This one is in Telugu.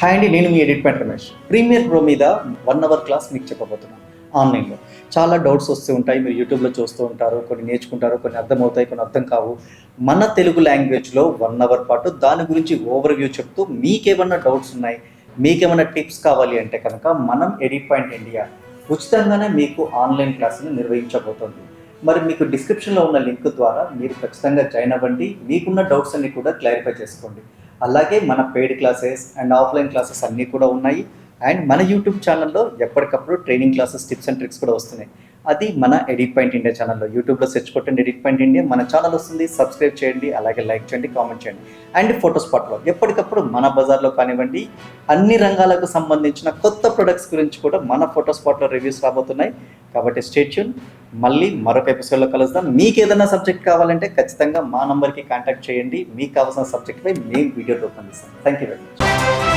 హాయ్ అండి నేను మీ edit point Ramesh. Premiere pro మీద వన్ అవర్ క్లాస్ మీకు చెప్పబోతున్నాను. ఆన్లైన్లో చాలా డౌట్స్ వస్తూ ఉంటాయి. మీరు యూట్యూబ్లో చూస్తూ ఉంటారు కొన్ని నేర్చుకుంటారు కొన్ని అర్థమవుతాయి కొన్ని అర్థం కావు. మన తెలుగు లాంగ్వేజ్లో వన్ అవర్ పాటు దాని గురించి ఓవర్ వ్యూ చెప్తూ మీకేమన్నా డౌట్స్ ఉన్నాయి మీకేమైనా టిప్స్ కావాలి అంటే కనుక మనం ఎడిట్ పాయింట్ ఇండియా ఉచితంగానే మీకు ఆన్లైన్ క్లాసులు నిర్వహించబోతోంది. మరి మీకు డిస్క్రిప్షన్లో ఉన్న లింక్ ద్వారా మీరు ఖచ్చితంగా జాయిన్ అవ్వండి. మీకున్న డౌట్స్ అన్ని కూడా క్లారిఫై చేసుకోండి. అలాగే మన paid classes and offline classes అన్నీ కూడా ఉన్నాయి. అండ్ మన యూట్యూబ్ ఛానల్లో ఎప్పటికప్పుడు training classes tips and tricks కూడా వస్తున్నాయి. అది మన ఎడిట్ పాయింట్ ఇండియా ఛానల్లో యూట్యూబ్లో సెర్చ్ కొట్టండి ఎడిట్ పాయింట్ ఇండియా మన ఛానల్ వస్తుంది సబ్స్క్రైబ్ చేయండి అలాగే లైక్ చేయండి కామెంట్ చేయండి. అండ్ ఫోటో స్పాట్లో ఎప్పటికప్పుడు మన బజార్లో కానివ్వండి అన్ని రంగాలకు సంబంధించిన కొత్త ప్రొడక్ట్స్ గురించి కూడా మన ఫోటో స్పాట్లో రివ్యూస్ రాబోతున్నాయి. కాబట్టి స్టేట్యూన్ మళ్ళీ మరొక ఎపిసోడ్లో కలుద్దాం. మీకు ఏదైనా సబ్జెక్ట్ కావాలంటే ఖచ్చితంగా మా నంబర్కి కాంటాక్ట్ చేయండి. మీకు కావాల్సిన సబ్జెక్ట్పై మేము వీడియో రూపొందిస్తాం థ్యాంక్ యూ వెరీ మచ్